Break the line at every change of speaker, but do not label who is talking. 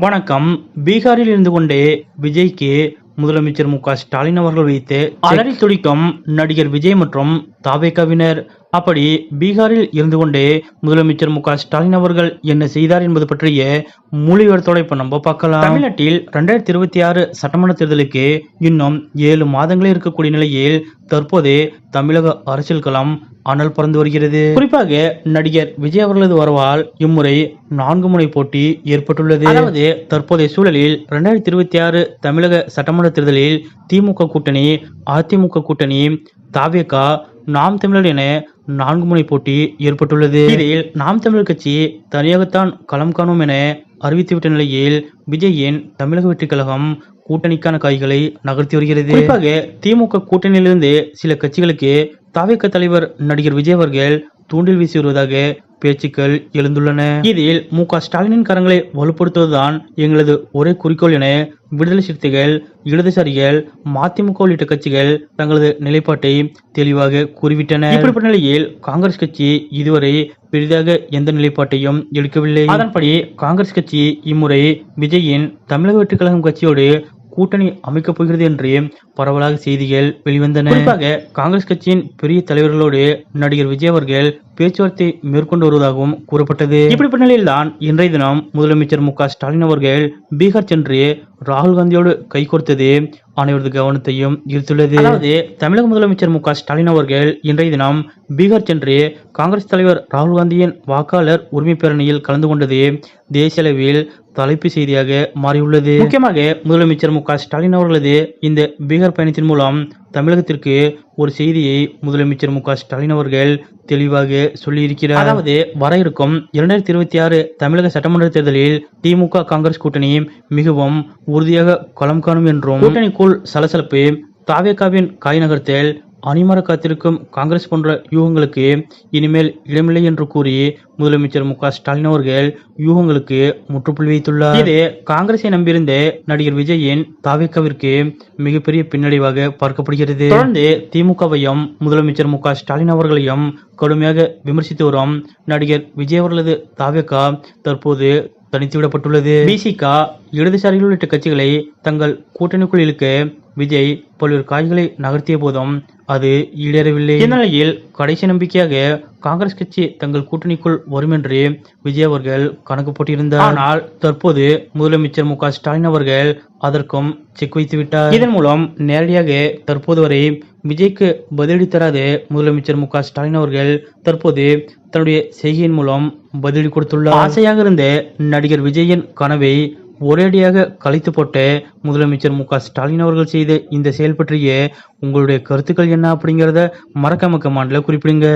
வணக்கம். பீகாரில் இருந்து கொண்டே விஜய்க்கு முதலமைச்சர் மு க ஸ்டாலின் அவர்கள் வைத்து அலறி துடிக்கும் நடிகர் விஜய் மற்றும் தாவேகவினர். அப்படி பீகாரில் இருந்து கொண்டே முதலமைச்சர் மு க ஸ்டாலின் அவர்கள் என்ன செய்தார் என்பது பற்றிய முழு இப்ப நம்ம பார்க்கலாம். தமிழ்நாட்டில் ரெண்டாயிரத்தி இருபத்தி ஆறு சட்டமன்ற தேர்தலுக்கு இன்னும் ஏழு மாதங்களே இருக்கக்கூடிய நிலையில் தற்போது தமிழக அரசியல் களம் அனல் பறந்து வருகிறது. குறிப்பாக நடிகர் விஜய் அவர்களது வரவால் இம்முறை நான்கு முனை போட்டி ஏற்பட்டுள்ளது. அதாவது தற்போதைய சூழலில் இரண்டாயிரத்தி இருபத்தி ஆறு தமிழக சட்டமன்ற தேர்தலில் திமுக கூட்டணி அதிமுக கூட்டணி தாவேகா நாம் தமிழர் என நான்கு முனை போட்டி ஏற்பட்டுள்ளது. இதில் நாம் தமிழர் கட்சி தனியாகத்தான் களம் காணும் என அறிவித்துவிட்ட நிலையில் விஜயின் தமிழக வெற்றிக் கழகம் கூட்டணிக்கான காய்களை நகர்த்தி வருகிறது. குறிப்பாக திமுக கூட்டணியிலிருந்து சில கட்சிகளுக்கு தாவேக தலைவர் நடிகர் விஜய் அவர்கள் தூண்டில் வீசி வருவதாக பேச்சுக்கள் எழுந்துள்ளன. இதில் மு க ஸ்டாலினின் கரங்களை வலுப்படுத்துவதுதான் எங்களது ஒரே குறிக்கோள் என விடுதலை சிறுத்தைகள் இடதுசாரிகள் மதிமுக உள்ளிட்ட கட்சிகள் தங்களது நிலைப்பாட்டை தெளிவாக கூறிவிட்டன. இப்படிப்பட்ட நிலையில் காங்கிரஸ் கட்சி இதுவரை பெரிதாக எந்த நிலைப்பாட்டையும் எடுக்கவில்லை. அதன்படி காங்கிரஸ் கட்சி இம்முறை விஜயின் தமிழக வெற்றிக் கழகம் கட்சியோடு கூட்டணி அமைக்கப் போகிறது என்று பரவலாக செய்திகள் வெளிவந்தன. குறிப்பாக காங்கிரஸ் கட்சியின் பெரிய தலைவர்களோடு நடிகர் விஜய் அவர்கள் பேச்சுவார்த்தை மேற்கொண்டு வருவதாகவும் கூறப்பட்டது. இப்படிப்பட்ட நிலையில்தான் இன்றைய தினம் முதலமைச்சர் மு ஸ்டாலின் அவர்கள் பீகார் சென்று ராகுல் காந்தியோடு கைகோர்த்தது அனைவரது கவனத்தையும் ஈர்த்துள்ளது. அதாவது தமிழக முதலமைச்சர் மு ஸ்டாலின் அவர்கள் இன்றைய தினம் பீகார் சென்று காங்கிரஸ் தலைவர் ராகுல் காந்தியின் வாக்காளர் உரிமை பேரணியில் கலந்து கொண்டது தேசிய அளவில் தலைப்பு செய்தியாக மாறியுள்ளது. முக்கியமாக முதலமைச்சர் மு ஸ்டாலின் அவர்களது இந்த பீகார் பயணத்தின் மூலம் தமிழகத்திற்கு ஒரு செய்தியை முதலமைச்சர் மு க ஸ்டாலின் அவர்கள் தெளிவாக சொல்லியிருக்கிறார். அதாவது வர இருக்கும் இரண்டாயிரத்தி இருபத்தி ஆறு தமிழக சட்டமன்ற தேர்தலில் திமுக காங்கிரஸ் கூட்டணி மிகவும் உறுதியாக களம் காணும் என்றும் கூட்டணிக்குள் சலசலப்பு தாவேகாவின் காய் நகர்த்தல் அணிமர காத்திருக்கும் காங்கிரஸ் போன்ற யூகங்களுக்கு இனிமேல் இடமில்லை என்று கூறி முதலமைச்சர் மு க ஸ்டாலின் அவர்கள் யூகங்களுக்கு முற்றுப்புள்ளி வைத்துள்ளார். இது காங்கிரஸை நம்பியிருந்த நடிகர் விஜயின் தாவேக்காவிற்கு மிகப்பெரிய பின்னடைவாக பார்க்கப்படுகிறது. தொடர்ந்து திமுகவையும் முதலமைச்சர் மு க ஸ்டாலின் அவர்களையும் கடுமையாக விமர்சித்து வரும் நடிகர் விஜய் அவர்களது தாவேக்கா தற்போது தனித்து விடப்பட்டுள்ளது பிசிக இடதுசாரிகள் உள்ளிட்ட கட்சிகளை தங்கள் கூட்டணிக்குள் இழுக்க விஜய் பல்வேறு காய்களை நகர்த்திய போதும் அது ஈடேறவில்லை. இந்நிலையில் கடைசி நம்பிக்கையாக காங்கிரஸ் கட்சி தங்கள் கூட்டணிக்குள் வரும் என்று விஜய் அவர்கள் கணக்கு போட்டிருந்தார். ஆனால் தற்போது முதலமைச்சர் மு ஸ்டாலின் அவர்கள் அதற்கும் செக் வைத்து விட்டார் இதன் மூலம் நேரடியாக தற்போது வரை விஜய்க்கு பதிலடி தராத முதலமைச்சர் மு க ஸ்டாலின் அவர்கள். தற்போது தன்னுடைய செய்கையின் மூலம் பதிலடி கொடுத்துள்ளார். ஆசையாக இருந்த நடிகர் விஜயின் கனவை ஒரேடியாக கழித்து போட்ட முதலமைச்சர் மு க ஸ்டாலின் அவர்கள் செய்த இந்த செயல் பற்றிய உங்களுடைய கருத்துக்கள் என்ன அப்படிங்கிறத மறக்காம கமாண்டில் குறிப்பிடுங்க.